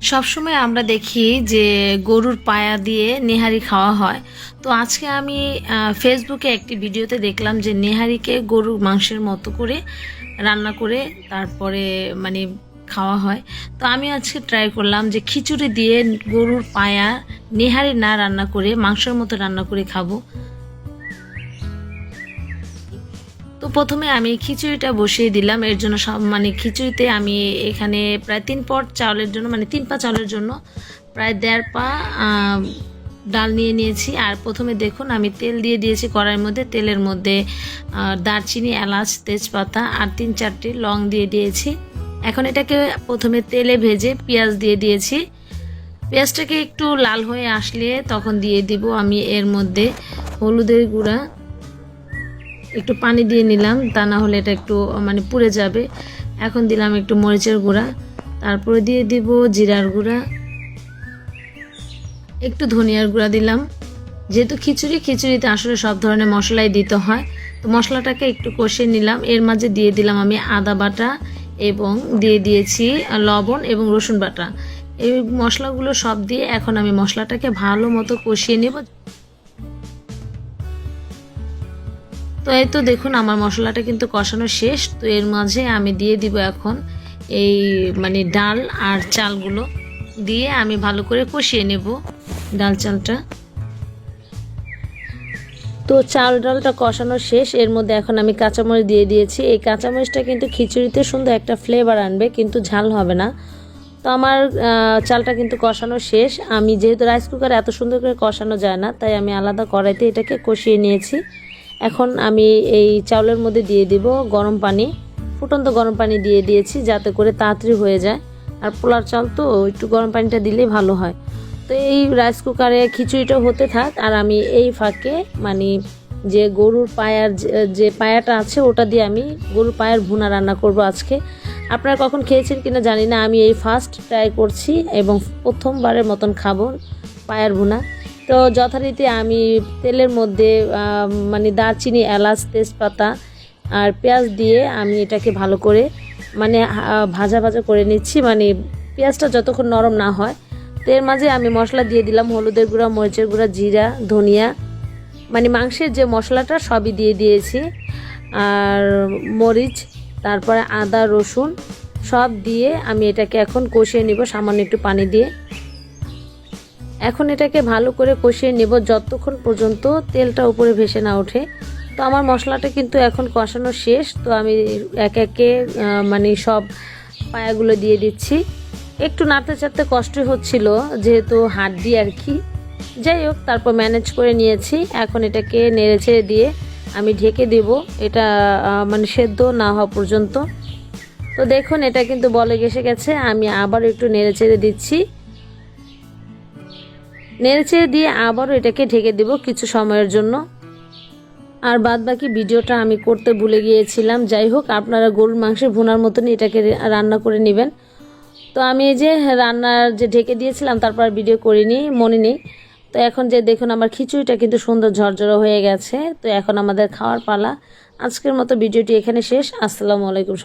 সবসময় আমরা দেখি যে গরুর পায়া দিয়ে নেহারি খাওয়া হয়। তো আজকে আমি ফেসবুকে একটি ভিডিওতে দেখলাম যে নেহারিকে গরুর মাংসের মতো করে রান্না করে তারপরে মানে খাওয়া হয়। তো আমি আজকে ট্রাই করলাম যে খিচুড়ি দিয়ে গরুর পায়া নেহারি না রান্না করে, মাংসের মতো রান্না করে খাব। তো প্রথমে আমি খিচুড়িটা বসিয়ে দিলাম। এর জন্য সব মানে খিচুড়িতে আমি এখানে প্রায় তিন পট চাউলের জন্য মানে তিন পা চাউলের জন্য প্রায় দেড় পা ডাল নিয়ে নিয়েছি। আর প্রথমে দেখুন, আমি তেল দিয়ে দিয়েছি কড়াইয়ের মধ্যে। তেলের মধ্যে দারচিনি, এলাচ, তেজপাতা আর তিন চারটি লং দিয়ে দিয়েছি। এখন এটাকে প্রথমে তেলে ভেজে পেঁয়াজ দিয়ে দিয়েছি। পেঁয়াজটাকে একটু লাল হয়ে আসলে তখন দিয়ে দিব আমি এর মধ্যে হলুদের গুঁড়া একটু পানি দিয়ে নিলাম, তা না হলে এটা একটু মানে পুড়ে যাবে। এখন দিলাম একটু মরিচের গুঁড়া, তারপরে দিয়ে দিব জিরার গুঁড়া। একটু ধনিয়ার গুঁড়া দিলাম। যেহেতু খিচুড়ি, খিচুড়িতে আসলে সব ধরনের মশলাই দিতে হয়, তো মশলাটাকে একটু কষিয়ে নিলাম। এর মাঝে দিয়ে দিলাম আমি আদা বাটা এবং দিয়ে দিয়েছি লবণ এবং রসুন বাটা। এই মশলাগুলো সব দিয়ে এখন আমি মশলাটাকে ভালো মতো কষিয়ে নেব। তো এই তো দেখুন, আমার মশলাটা কিন্তু কষানো শেষ। তো এর মাঝে আমি দিয়ে দিব এখন এই মানে ডাল আর চালগুলো দিয়ে আমি ভালো করে কষিয়ে নেব ডাল চালটা। তো চাল ডালটা কষানো শেষ, এর মধ্যে এখন আমি কাঁচামরিচ দিয়ে দিয়েছি। এই কাঁচামরিচটা কিন্তু খিচুড়িতে সুন্দর একটা ফ্লেভার আনবে, কিন্তু ঝাল হবে না। তো আমার চালটা কিন্তু কষানো শেষ। আমি যেহেতু রাইস কুকারে এত সুন্দর করে কষানো যায় না, তাই আমি আলাদা কড়াইতে এটাকে কষিয়ে নিয়েছি। এখন আমি এই চাউলের মধ্যে দিয়ে দিব গরম পানি, ফুটন্ত গরম পানি দিয়ে দিয়েছি যাতে করে তাড়াতাড়ি হয়ে যায়। আর পোলার চাল তো একটু গরম পানিটা দিলেই ভালো হয়। তো এই রাইস কুকারে খিচুড়িটা হতে থাক আর আমি এই ফাঁকে মানে যে গরুর পায়ার যে- যে পায়াটা আছে ওটা দিয়ে আমি গরুর পায়ার ভুনা রান্না করব আজকে। আপনারা কখন খেয়েছেন কিনা জানি না, আমি এই ফার্স্ট ট্রাই করছি এবং প্রথমবারের মতন খাব পায়ার ভুনা। তো যথারীতি আমি তেলের মধ্যে মানে দারচিনি, এলাচ, তেজপাতা আর পেঁয়াজ দিয়ে আমি এটাকে ভালো করে মানে ভাজা ভাজা করে নিচ্ছি। মানে পেঁয়াজটা যতক্ষণ নরম না হয় তো এর মাঝে আমি মশলা দিয়ে দিলাম হলুদের গুঁড়া, মরিচের গুঁড়া, জিরা, ধনিয়া। মানে মাংসের যে মশলাটা সবই দিয়ে দিয়েছি। আর মরিচ, তারপরে আদা, রসুন সব দিয়ে আমি এটাকে এখন কষিয়ে নিব সামান্য একটু পানি দিয়ে। এখন এটাকে ভালো করে কষিয়ে নেব যতক্ষণ পর্যন্ত তেলটা উপরে ভেসে না ওঠে। তো আমার মশলাটা কিন্তু এখন কষানো শেষ, তো আমি এক একে মানে সব পায়াগুলো দিয়ে দিচ্ছি। একটু নাড়তে চাড়তে কষ্টই হচ্ছিল, যেহেতু হাড্ডি আর কি। যাই হোক, তারপর ম্যানেজ করে নিয়েছি। এখন এটাকে নেড়ে ছেড়ে দিয়ে আমি ঢেকে দেব। এটা মানে সেদ্ধ না হওয়া পর্যন্ত। তো দেখুন, এটা কিন্তু বলে গেসে গেছে, আমি আবার একটু নেড়ে ছেড়ে দিচ্ছি। নেড়েচেড়ে দিয়ে আবারও এটাকে ঢেকে দেব কিছু সময়ের জন্য। আর বাদ বাকি ভিডিওটা আমি করতে ভুলে গিয়েছিলাম। যাই হোক, আপনারা গরুর মাংসের ভুনার মতনই এটাকে রান্না করে নেবেন। তো আমি এই যে রান্নার যে ঢেকে দিয়েছিলাম, তারপর ভিডিও করিনি, মনে নেই। তো এখন যে দেখুন আমার খিচুড়িটা কিন্তু সুন্দর ঝরঝরে হয়ে গেছে। তো এখন আমাদের খাওয়ার পালা। আজকের মতো ভিডিওটি এখানে শেষ। আসসালামু আলাইকুম